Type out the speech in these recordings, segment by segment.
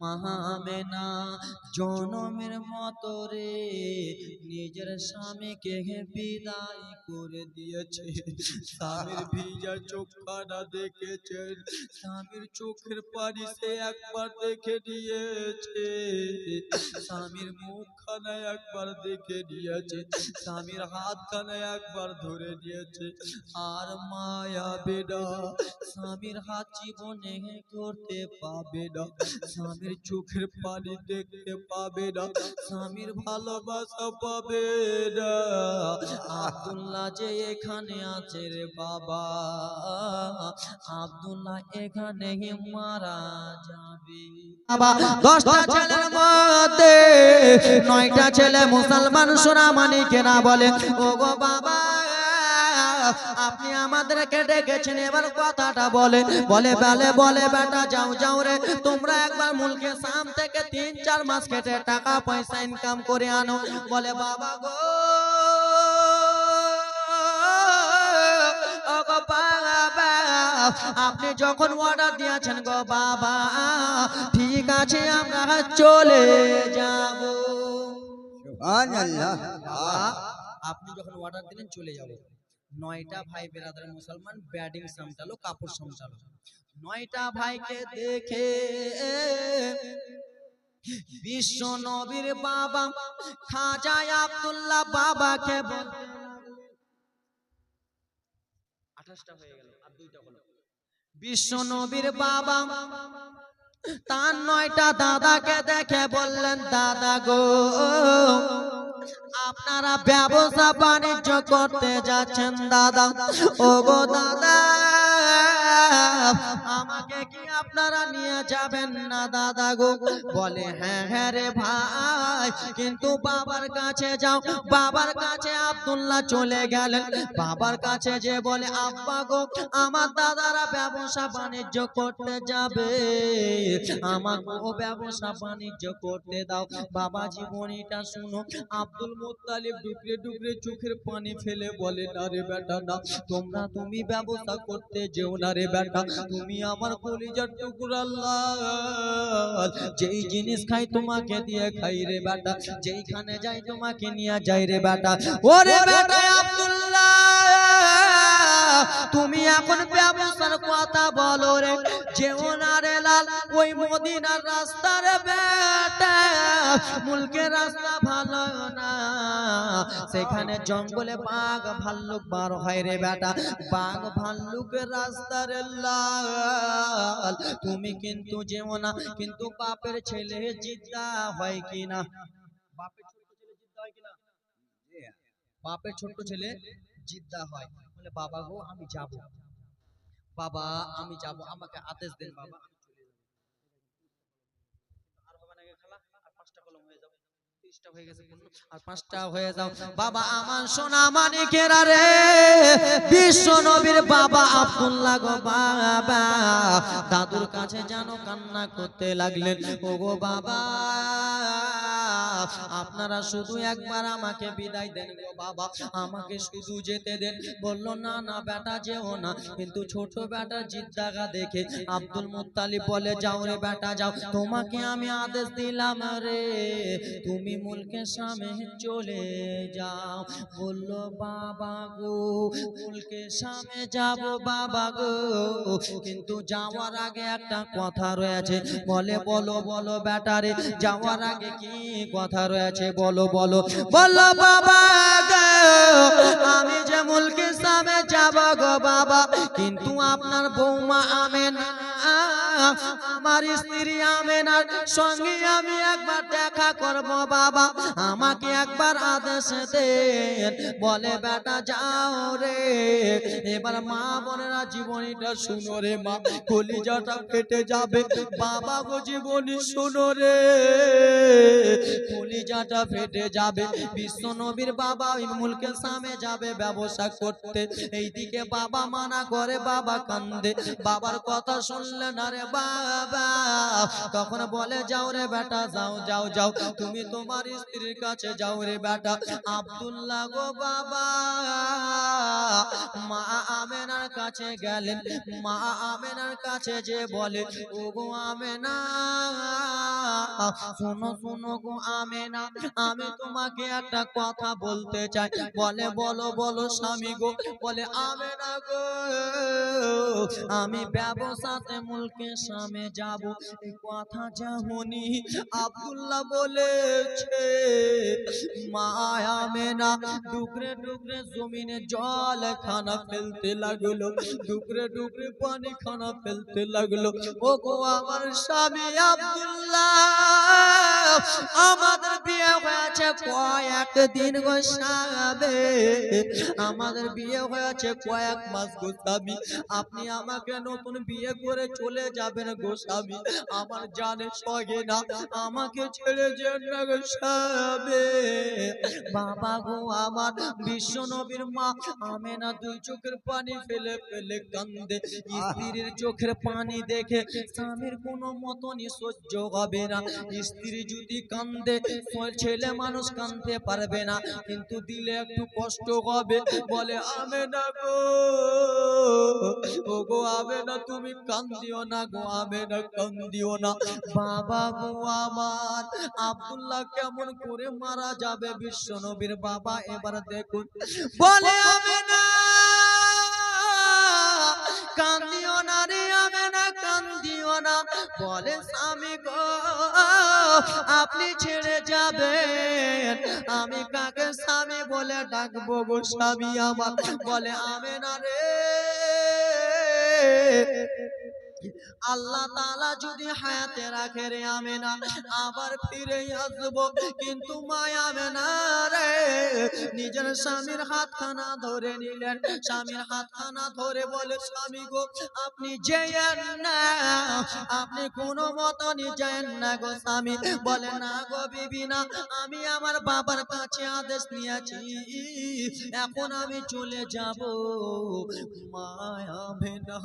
মাহামেনা জনমের মতো রে। নিজের স্বামীকে বিদায় করে দিয়েছে। স্বামীর ভিজা চোখখানা দেখেছেন স্বামীর চোখের পানি সে একবার দেখে নিয়েছে। স্বামীর মুখখানা একবার দেখে নিয়েছে। স্বামীর হাতখানা একবার ধরে নিয়েছে। আর মায়া বেডা স্বামীর হাত জীবনে করতে পাবে না। স্বামীর চোখের পানি দেখতে পাবে না স্বামীর ভালোবাসা পাবে না। আব্দুল্লাহ যে এখানে আছে রে বাবা আব্দুল্লাহ এখানে মারা যাবে। বাবা দশটা ছেলের মধ্যে নয়টা ছেলে মুসলমান সোনামানি কেনা বলে ও গো বাবা। আপনি আমাদেরকে ডেকেছেন এবার কথাটা বলে বলে বেলে বলে বেটা যাও যাও রে। তোমরা একবার মুলকে সাম থেকে তিন চার মাস কেটে টাকা পয়সা ইনকাম করে আনো। বলে বাবা গো আপনি যখন অর্ডার দিয়েছেন গো বাবা ঠিক আছে আমরা চলে যাব। আপনি যখন অর্ডার দিলেন চলে যাব। নয়টা ভাই বেরাদার মুসলমান ব্যাটিং সামটালো কাপড় সামটালো নয়টা ভাইকে দেখে বিশ্ব নবীর বাবা খাজা আব্দুল্লাহ বাবাকে বল, আঠাশটা হয়ে গেল আর দুইটা হলো। বিশ্ব নবীর বাবা তার নয়টা দাদাকে দেখে বললেন, দাদা গো, আপনারা ব্যবসা বাণিজ্য করতে যাচ্ছেন, দাদা। ও গো, দাদা, আমাকে কি আপনারা নিয়ে যাবেন না, দাদা গো? বলে হ্যাঁ হ্যাঁ রে ভাই, কিন্তু বাবার কাছে যাও। বাবার কাছে আব্দুল্লাহ চলে গেলেন। বাবার কাছে যে বলে, আব্বা গো, আমার দাদারা ব্যবসা বাণিজ্য করতে যাবে। আমাকেও ব্যবসা বাণিজ্য করতে দাও। বাবা জীবনীটা শুনো। আব্দুল মুত্তালিব ডুকরে ডুকরে চোখের পানি ফেলে বলে, না রে বেটা, না। তোমরা তুমি ব্যবসা করতে যেও না রে বেটা। তুমি আমার কলিজার টুকরা যেই জিনিস খাই তোমাকে দিয়ে খাই রে বেটা। যেইখানে যাই তোমাকে নিয়ে যাই রে বেটা। ওরে বেটা আব্দুল্লাহ, তুমি এখন ব্যবসার কথা বলো রে। যেও না রে রাস্তার রাস্তা ভালো না। সেখানে জঙ্গলে বাঘ, ভাল্লুক বার হয় রে বেটা। বাঘ ভাল্লুকের রাস্তার লাল। তুমি কিন্তু যেও না, কিন্তু বাপের ছেলে জিদ্দা হয় কিনা? বাপের ছোট ছেলে জিদ্দা হয় কিনা? বাপের ছোট্ট ছেলে জিদ্দা হয়। বলে, বাবা গো, আমি যাব। বাবা আমি যাব। আমাকে আদেশ দেন বাবা আমি চলে যাব আর হবে না কি খেলা আর পাঁচটা কলম হয়ে যাবে তিরিশটা হয়ে গেছে পূর্ণ, আর পাঁচটা হয়ে যাও। বাবা আমার সোনা মানিকেরা রে বিশ্ব নবীর বাবা আব্দুল্লাহ গো বাবা। দাদুর কাছে জানো কান্না করতে লাগলেন ও গো বাবা আপনারা শুধু একবার আমাকে বিদায় দেন গো বাবা। আমাকে শুধু যেতে দেন। বলল না না বেটা যেও না। কিন্তু ছোট বেটা জিদ্দাগা দেখে আব্দুল মুত্তালিব বলে যাও রে বেটা যাও। তোমাকে আমি আদেশ দিলাম রে। তুমি মুলকের সামনে চলে যাও। বলল, বাবা গো, মুলকের সামনে যাব বাবা গো। কিন্তু যাওয়ার আগে একটা কথা রয়েছে। বলে, বলো বলো বেটারে যাওয়ার আগে কি কথা রয়েছে? বলো বলো। বলো বাবা গো, আমি যে মুলকের সামনে যাব গো বাবা, কিন্তু আপনার বৌমা আমেন আমার স্ত্রী আমেনার সঙ্গে আমি একবার দেখা করব, বাবা। আমাকে একবার আদেশ দেন। বলে, বেটা, যাও রে। এবার মা বোনেরা জীবনীটা শুনো রে, মা। কলিজাটা ফেটে যাবে। বাবা গো, জীবনী শুনো রে। কলিজাটা ফেটে যাবে। বিশ্ব নবীর বাবা ওই মুলকের সামনে যাবে ব্যবসা করতে। এইদিকে বাবা মানা করে, বাবা কান্দে। বাবার কথা শুনলে না রে বাবা। তখন বলে, যাও রে বেটা, যাও যাও যাও। তুমি তোমার স্ত্রীর কাছে যাও রে বেটা। আব্দুল্লাহ গো বাবা, মা আমেনার কাছে গেলেন। মা আমেনার কাছে যে বলে, ও গো আমেনা, শোনো শোনো গো আমেনা, আমি তোমাকে একটা কথা বলতে চাই। বলে, বলো বলো স্বামী গো। বলে, আমেনা গো, আমি ব্যবসাতে মুলকে সামে যাব। কথা যেমনি আব্দুল্লাহ বলেছে, মায়া মেনা। ডুকরে ডুকরে জমিনে জল খানা ফেলতে লাগল। ডুকরে ডুকরে পানি খানা ফেলতে লাগল। ও গো আমার স্বামী আব্দুল্লাহ, আমাদের বিয়ে হয়েছে কয়েক দিন গো স্বামী। আমাদের বিয়ে হয়েছে কয়েক মাস গো স্বামী। আপনি আমাকে নতুন বিয়ে করে চলে যাবেন গো স্বামী? আমার জানে সগে না, আমাকে ছেড়ে যান না বাবা গো, আমার বিশ্ব নবীর মা আমেনা দুই চোখের পানি ফেলে ফেলে কান্দে। স্ত্রীর চোখের পানি দেখে স্বামীর কোনো মতনই সহ্য হবে না। স্ত্রী যদি কান্দে ছেলে মানুষ কান্দতে পারবে না, কিন্তু দিলে একটু কষ্ট হবে। বলে, আমেনা গো ও গো আমেনা, তুমি কান্দিও না গো। আমেনা কান্দিও না বাবা গো আমার আব্দুল্লাহ কেমন করে মারা যাবে বিশ্ব নবীর বাবা? এবার দেখুন। বলে আমেনা, কান্দিও না রে আমেনা, কান্দিও না। বলে স্বামী গো, আপনি ছেড়ে যাবেন। আমি কাকে স্বামী বলে ডাকবো গো স্বামী আমার? বলে আমেনা রে আল্লাহ তাআলা যদি হায়াতে রাখে রে আমেনা, আবার ফিরে আসব। কিন্তু মায়া আমেনা রে, নিজের স্বামীর হাতখানা ধরে নিলেন। স্বামীর হাতখানা ধরে বলে, স্বামী গো, আপনি যেয়েন না, আপনি কোনো মতনই যায়েন না গো স্বামী। বলে, না গো বিবি না, আমি আমার বাবার কাছে আদেশ নিয়েছি, এখন আমি চলে যাব। মায়া মেনা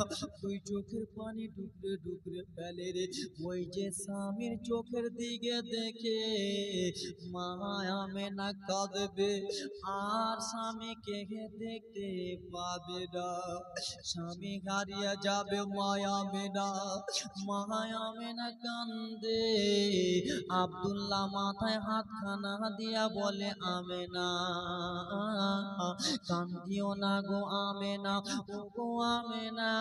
দুই চোখের পানি ডুকরে ডুকরে ফেলে রে ওই যে স্বামীর চোখের দিকে দেখে মায়া মেনা কাঁদবে। আর স্বামীকে দেখতে পাবে না। স্বামী হারিয়ে যাবে মায়া মেনা মায়া মেনা কান্দে আব্দুল্লাহ মাথায় হাতখানা দিয়া বলে, আমেনা, কান্দিও না গো, আমেনা ও গো আমেনা,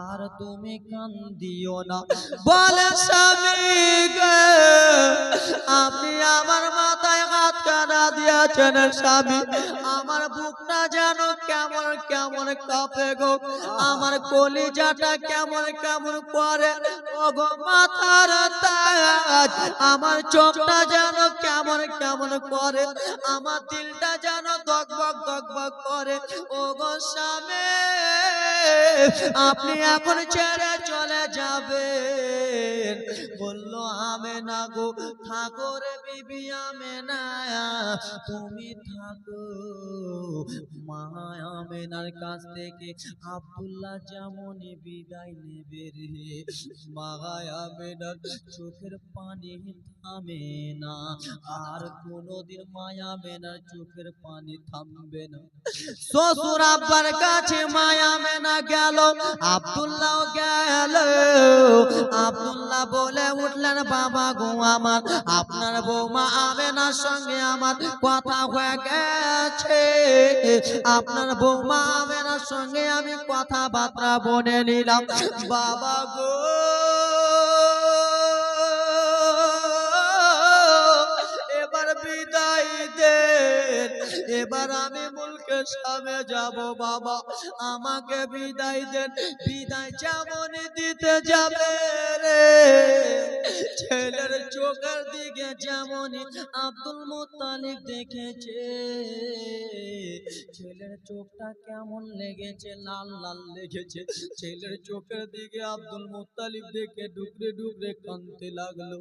আর তুমি কান্দিও না। বলে স্বামী আপনি আমার মাথায় হাত কানা দিয়েছেন স্বামী, আমার বুকটা যেন কেমন কেমন কাঁপে গো। আমার কলিজাটা কেমন কেমন করে। ও গো মাথার তাজ, আমার চোখটা যেন কেমন কেমন করে। আমার দিলটা যেন দগবগ দগবগ করে। ও গো স্বামী, আপনি এখন ছেড়ে চলে যাবেন। বলল আমে না গো, ঠাকুর বিবি আমে না তুমি থাকো। মা আমেনার কাছ থেকে আব্দুল্লাহ যেমনই বিদায় নেবে রে। মা চোখের পানি থামে না। আর কোনোদিন মায়া মেনার চোখের পানি থামবে না। শ্বশুর আব্বার কাছে মায়া মেনা গেল, আব্দুল্লাহ গেল। আব্দুল্লাহ বলে উঠলেন, বাবা গো আমার, আপনার বৌমা আমেনার সঙ্গে আমার কথা হয়ে গেছে। আপনার বৌমা সঙ্গে আমি কথাবার্তা বনে নিলাম। বাবা গো। দেন এবার আমি মুলকে সামনে যাব, বাবা। আমাকে বিদায় দেন। বিদায় যেমন দিতে যাবে রে। ছেলের চোখের দিকে যেমন আব্দুল মুতালিব দেখেছে। ছেলের চোখটা কেমন লেগেছে? লাল লাল লেগেছে। ছেলের চোখের দিকে আব্দুল মুতালিব দেখে ডুকরে ডুকরে কানতে লাগল।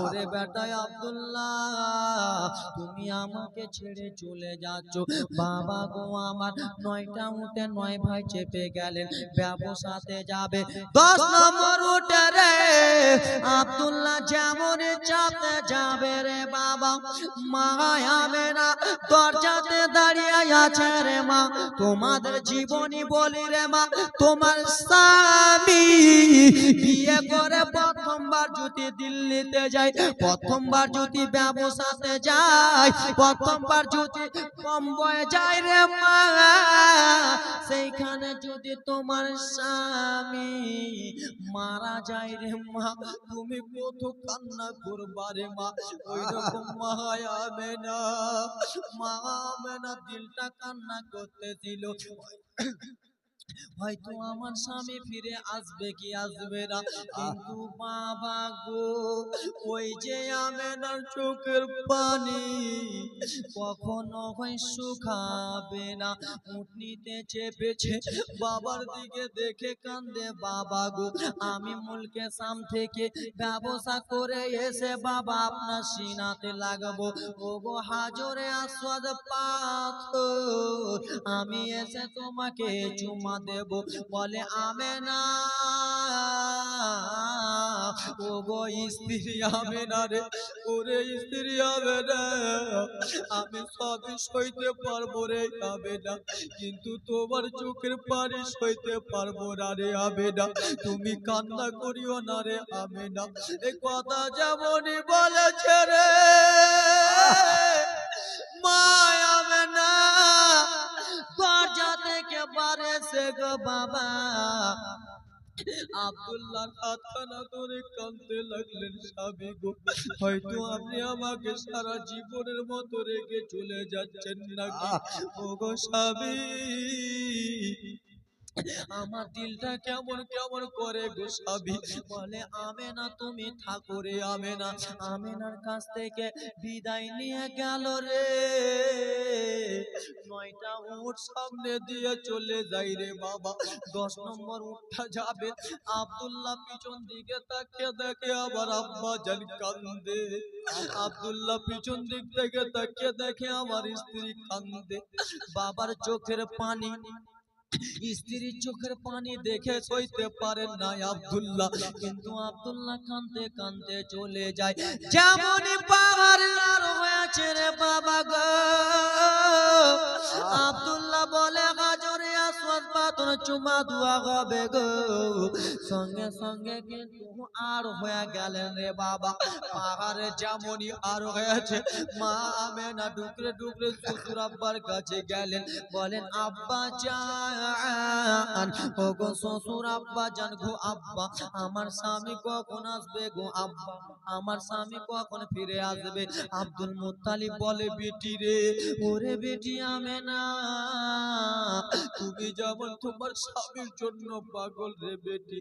ওরে বেটায় আব্দুল্লাহ, তুমি আমাকে ছেড়ে চলে যাচ্ছ। বাবা গো আমার, নয়টা উঠে নয় ভাই চেপে গেলেন, ব্যবসাতে যাবে। দশ নম্বর উঠে রে, আব্দুল্লাহ যেমন চাপতে যাবে রে বাবা মা আমেনা দরজাতে দাঁড়িয়ে আছে রে মা। তোমাদের জীবনী বলি রে মা, তোমার স্বামী বিয়ে করে প্রথমবার যদি দিল্লিতে যায়, প্রথমবার যদি ব্যবসাতে যায় প্রথমবার যদি বম্বয়ে যায় রে মা, সেইখানে যদি তোমার স্বামী মারা যায় রে মা, তুমি কত কান্না করবা রে মা ওই রকম মায়াবে না। মা না, দিলটা কান্না করতে করতেছিল। হয়তো আমার স্বামী ফিরে আসবে কি আসবে না। কিন্তু বাবা গো ওই যে আমেনার চোখের পানি কখনো হয় শুকাবে না। উঠনিতে চেপেছে বাবার দিকে দেখে কান্দে বাবা গো। আমি মুলকে সাম থেকে ব্যবসা করে এসে বাবা আপনার সিনাতে লাগাবো। ও গো হাজরে আস্বাদ পাথর আমি এসে তোমাকে চুমা দেব, বলে আমে না ও গো স্ত্রী আমে না রে, ওরে স্ত্রী হবে না আমি সবই সইতে পারব রে হবে না কিন্তু তোমার চোখের পানি সইতে পারব না রে হবে না তুমি কান্না করিও না রে হবে না এ কথা যেমনই বলেছে রে মায়াবে না দরজা সে গো বাবা। আব্দুল্লাহ হাতখানা ধরে কাঁদতে লাগলেন স্বামী গো। হয়তো আপনি আমাকে সারা জীবনের মতো রেখে চলে যাচ্ছেন নাকি? ও গো স্বামী আমার দিলটা কেমন কেমন করে গো স্বামী বলে আমে না তুমি ঠাকুরে আমে না আমেনার কাছ থেকে বিদায় নিয়ে গেল রে। নয়টা উঠ সামনে দিয়ে চলে যাই রে বাবা। দশ নম্বর উঠটা যাবে। আব্দুল্লাহ পিছন দিকে তাকিয়ে দেখে আবার আব্বা জান কান্দে। আব্দুল্লাহ পিছন দিক থেকে তাকিয়ে দেখে আমার স্ত্রী কান্দে। বাবার চোখের পানি স্ত্রীর চোখের পানি দেখে সইতে পারেন না আব্দুল্লাহ, কিন্তু আব্দুল্লাহ কানতে কানতে চলে যায়। যেমন পাহাড় রে বাবা গো। আব্দুল্লাহ বলে গাজরে পাথর চুমা হবে গো। সঙ্গে সঙ্গে কিন্তু আর হয়ে গেলেন রে বাবা। পাহাড়ে যেমনই আর হয়েছে, মা আমেনা ডুকরে ডুকরে শ্বশুর আব্বার কাছে গেলেন। বলেন, আব্বা জান ও গো শ্বশুর আব্বা গো আব্বা। আমার স্বামী কখন আসবে গো আব্বা? আমার স্বামী কখন ফিরে আসবে? আব্দুল মুত্তালিব বলে, বেটি রে, ওরে বেটি আমেনা, তুমি যেমন তোমার স্বামীর জন্য পাগল রে বেটি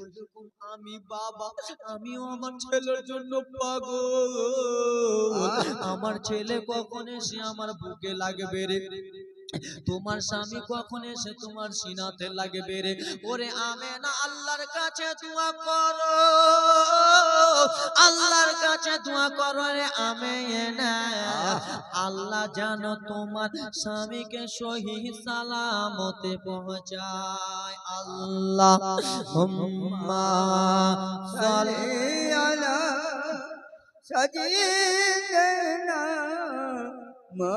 ওইরকম আমি বাবা আমিও আমার ছেলের জন্য পাগল। আমার ছেলে কখন এসে আমার বুকে লাগবে রে? তোমার স্বামী কখন এসে তোমার সিনাতে লাগবে রে ওরে আমে না আল্লাহর কাছে দোয়া করো আল্লাহর কাছে দোয়া করো রে আমে না আল্লাহ জানো তোমার স্বামীকে সহি সালামতে পৌঁছায় আল্লাহ হুম্মা না মা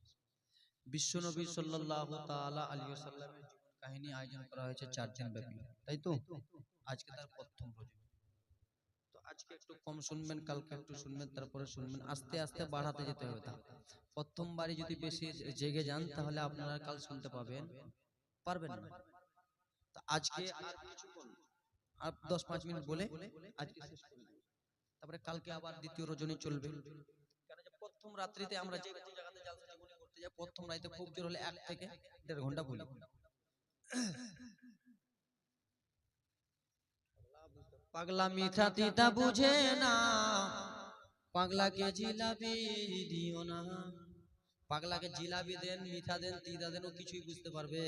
বিশ্বনবী সাল্লাল্লাহু তাআলা আলাইহি ওয়াসাল্লামের জীবন কাহিনী আয়োজন করা হয়েছে চার দিন ব্যাপী, তাই তো? আজকে তার প্রথম রোজা তো আজকে একটু কম শুনবেন, কালকে একটু শুনবেন, তারপরে শুনবেন, আস্তে আস্তে বাড়াতে যেতে হবে তা। প্রথমবারই যদি বেশি জেগে যান, তাহলে আপনারা কাল শুনতে পাবেন। পারবেন না। তা আজকে আর কিছুক্ষণ আর দশ পাঁচ মিনিট বলে আজকে শেষ করে। তারপরে কালকে আবার দ্বিতীয় রজনী চলবে। যে প্রথম রাত্রিতে আমরা যে যে জায়গাতে জালসা জীবনী করতে যাই প্রথম রাতে খুব জোর হলে এক থেকে দেড় ঘণ্টা বলি। পাগলা মিঠা তিতা বুঝে না পাগলাকে জিলাপি দিও না। পাগলাকে জিলাপি দেন, মিঠা দেন, তিতা দেন, ও কিছুই বুঝতে পারবে।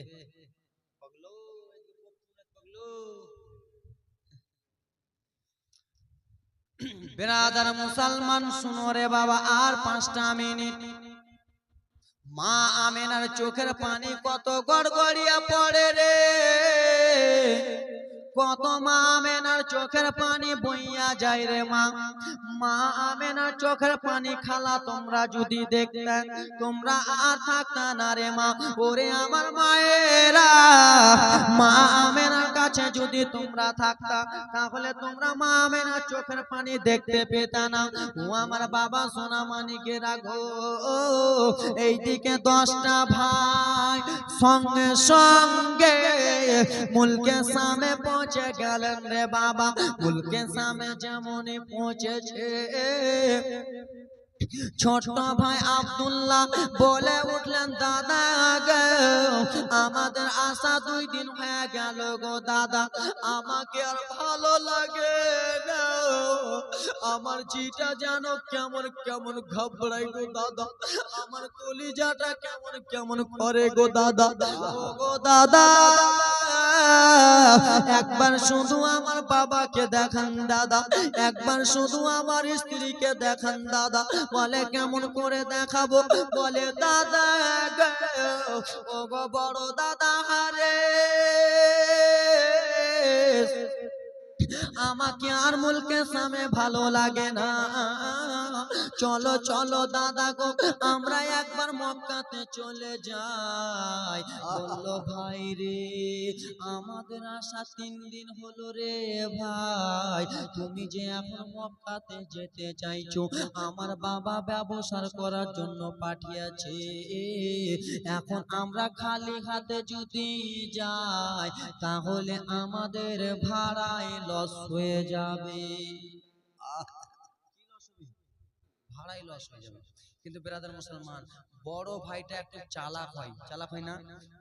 বেরাদার মুসলমান, শুনো রে বাবা, আর পাঁচটা মিনিট। মা আমেনার চোখের পানি কত গড়গড়িয়া পড়ে রে। কত মা আমেনার চোখের পানি বইয়া যায় রে মা। মা আমেনার চোখের পানি খালা তোমরা যদি দেখতে, তোমরা আর থাকতা না রে মা। ওরে আমার মায়েরা, মা আমেনার কাছে যদি তোমরা থাকতা, তাহলে তোমরা মা আমেনার চোখের পানি দেখতে পেতা না। ও আমার বাবা সোনা মানিকে রাখো। এইদিকে দশটা ভাই সঙ্গে সঙ্গে মুলকে সামনে পৌঁছে গেলেন রে বাবা। মুলকে সামনে যেমনই পৌঁছেছে। ছোট ভাই আব্দুল্লাহ বলে উঠলেন, দাদা আমাদের আশা দুই দিন হয়ে গেল গো দাদা। আমাকে আর ভালো লাগে আমার জিটা যেন কেমন কেমন ঘবড়াই গো দাদা। আমার কলিজাটা কেমন কেমন করে গো দাদা। গো দাদা। একবার শুধু আমার বাবাকে দেখান, দাদা। একবার শুধু আমার স্ত্রীকে দেখান, দাদা। বলে, কেমন করে দেখাবো? বলে, দাদা ও গো বড় দাদা হারে আমাকে আর মুলকে সামনে ভালো লাগে না। চলো চলো দাদা গো, আমরা একবার মক্কাতে চলে যাই। বলল, ভাই রে, আমাদের আশা তিন দিন হলো রে ভাই। তুমি যে এখন মক্কাতে যেতে চাইছো, আমার বাবা ব্যবসার করার জন্য পাঠিয়েছে। এখন আমরা খালি হাতে যদি যাই, তাহলে আমাদের ভাড়ায় লস হয়ে যাবে আহ, কি loss হবে? ভাড়াই লস হয়ে যাবে। কিন্তু বেরাদার মুসলমান, বড় ভাইটা একটু চালাক হয়। চালাক হয় না?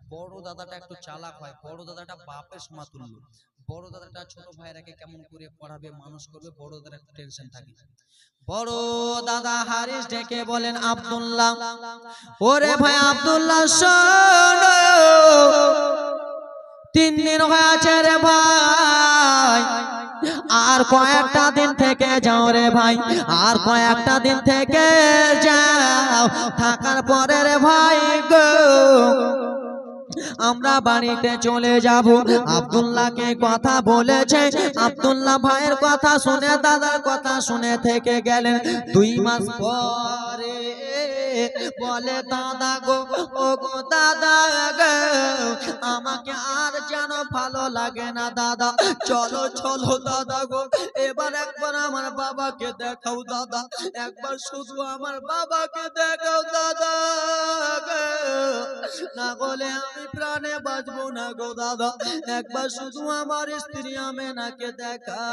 বড় দাদাটা একটু চালাক হয়। বড় দাদাটা বাপের সমাতুল্য। বড় দাদাটা ছোট ভাইরাকে কেমন করে পড়াবে, মানুষ করবে, বড় দাদার একটু টেনশন থাকে। বড় দাদা হারিস ডেকে বলেন, আব্দুল্লাহ। ওরে ভাই, আব্দুল্লাহ, শোনো। তিন দিন হয়েছে রে ভাই। আর কয়েকটা দিন থেকে যাও রে ভাই। আর কয়েকটা দিন থেকে যাও। থাকার পরে রে ভাই গো, আমরা বাড়িতে চলে যাব। আব্দুল্লাহকে কথা বলেছে। আব্দুল্লাহ ভাইয়ের কথা শুনে, দাদার কথা শুনে থেকে গেলেন। দুই মাস পরে বলে, দাদা গো, ও গো, দাদা গো, আমাকে আর যেন ভালো লাগে না, দাদা। চলো চলো, দাদা গো, এবার একবার আমার বাবাকে দেখাও, দাদা। একবার শুধু আমার বাবাকে দেখাও, দাদা না বলে আমি প্রাণে বাঁচবো না গো, দাদা। একবার শুধু আমার স্ত্রী আমেনাকে দেখা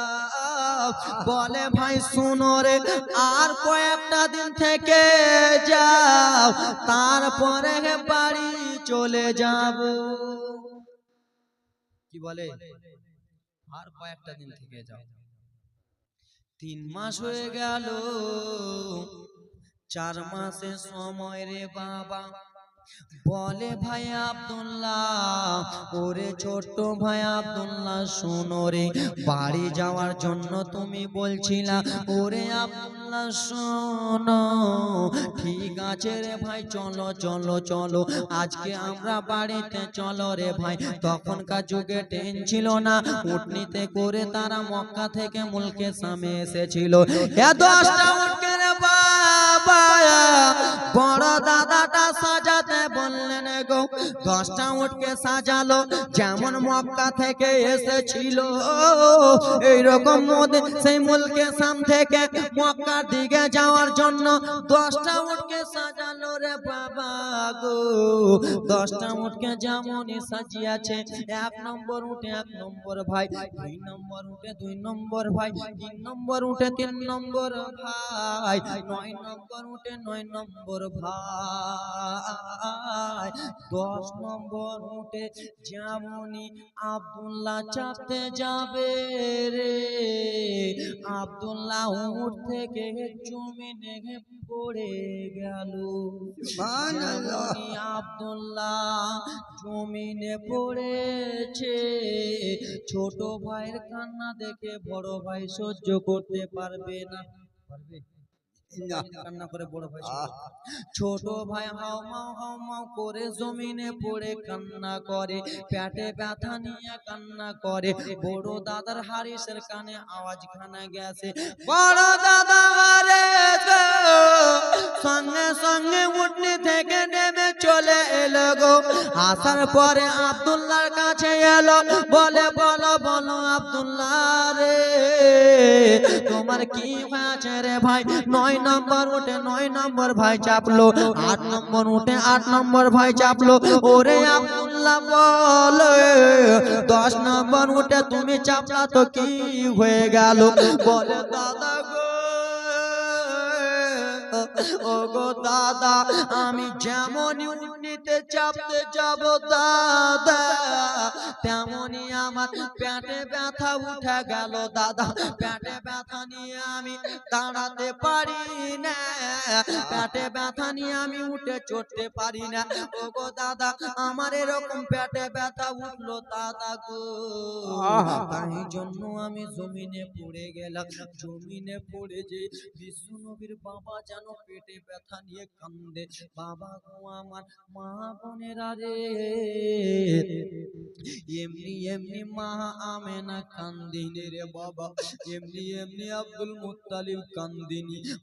বলে, ভাই, শুনো রে, আর কয়েকটা দিন থেকে যাও, তারপরে বাড়ি চলে যাব। কি বলে? আর কয়েকটা দিন থেকে যাও। তিন মাস হয়ে গেল, চার মাসের সময় রে বাবা। বলে ভাই আব্দুল্লাহ, ওরে ছোট্ট ভাই আব্দুল্লাহ, শোনো রে, বাড়ি যাওয়ার জন্য তুমি বলছিলা, ওরে আব্দুল্লাহ, শোনো, ঠিক আছে রে ভাই, চলো চলো চলো, আজকে আমরা বাড়িতে, চলো রে ভাই, তখনকার যুগে ট্রেন ছিল না, উটনিতে করে তারা মক্কা থেকে মুলকে সামে এসেছিল। এ দশটা উটকে রে বাবা বড় দাদাটা সাজাতে বললেন, গো, দশটা উঠকে সাজালো, যেমন মক্কা থেকে এসেছিল। এইরকম সেই মুলকে সাম থেকে মক্কার দিকে যাওয়ার জন্য দশটা উঠকে সাজালো রে বাবা গো। দশটা উঠকে যেমনই সাজিয়াছে, এক নম্বর উঠে এক নম্বর ভাই, দুই নম্বর উঠে দুই নম্বর ভাই, তিন নম্বর উঠে তিন নম্বর ভাই, নয় নম্বর উঠে নয় নম্বর ভাই দশ নম্বর উঠে যেমনই আবদুল্লাহ চাপতে যাবে রে আব্দুল্লাহ উঠ থেকে জমিনে পড়ে গেল। যেমনই জমিনে পড়েছে ছোট ভাইয়ের কান্না দেখে বড় ভাই সহ্য করতে পারবে না পারবে না। কান্না করে বড় ভাই হাও হাও মাও ছোট ভাই হাওমাও হাওমাও করে জমিনে পড়ে কান্না করে। পেটে ব্যথা নিয়ে কান্না করে। বড় দাদার হারিসের কানে আওয়াজ খানা গেছে। বড় দাদা হারিস গো, সঙ্গে সঙ্গে উঠনি থেকে নেমে চলে এলো গো। আসার পরে আব্দুল্লাহর কাছে এলো, বলে, বলো বলো আব্দুল্লাহ রে, তোমার কি হয়েছে রে ভাই? নয় নম্বর উঠে, নয় নম্বর ভাই চাপলো, আট নম্বর উঠে, আট নম্বর ভাই চাপলো। ওরে আব্দুল্লাহ বলে, দশ নম্বর উঠে তুমি চাপলা তো কি হয়ে গেল? বলে, দাদা ও গো দাদা আমি যেমনই উন্নিতে চাপতে যাব দাদা তেমনই আমার পেটে ব্যথা উঠে গেল দাদা। পেটে ব্যথা নিয়ে আমি দাঁড়াতে পারি না পেটে ব্যথা নিয়ে আমি উঠে চড়তে পারি না। ও গো দাদা আমার এরকম পেটে ব্যথা উঠল দাদা গো। তাই জন্য আমি জমিনে পড়ে গেলাম। জমিনে পড়ে যে বিষ্ণু নবীর বাবা যেন পেটে ব্যথা নিয়ে কান্দে। বাবা গো আমার মা বোনেরা রে। এমনি এমনি মা আমেনা কান্দিনি রে বাবা। এমনি এমনি আব্দুল মুত্তালিব কান্দিনি।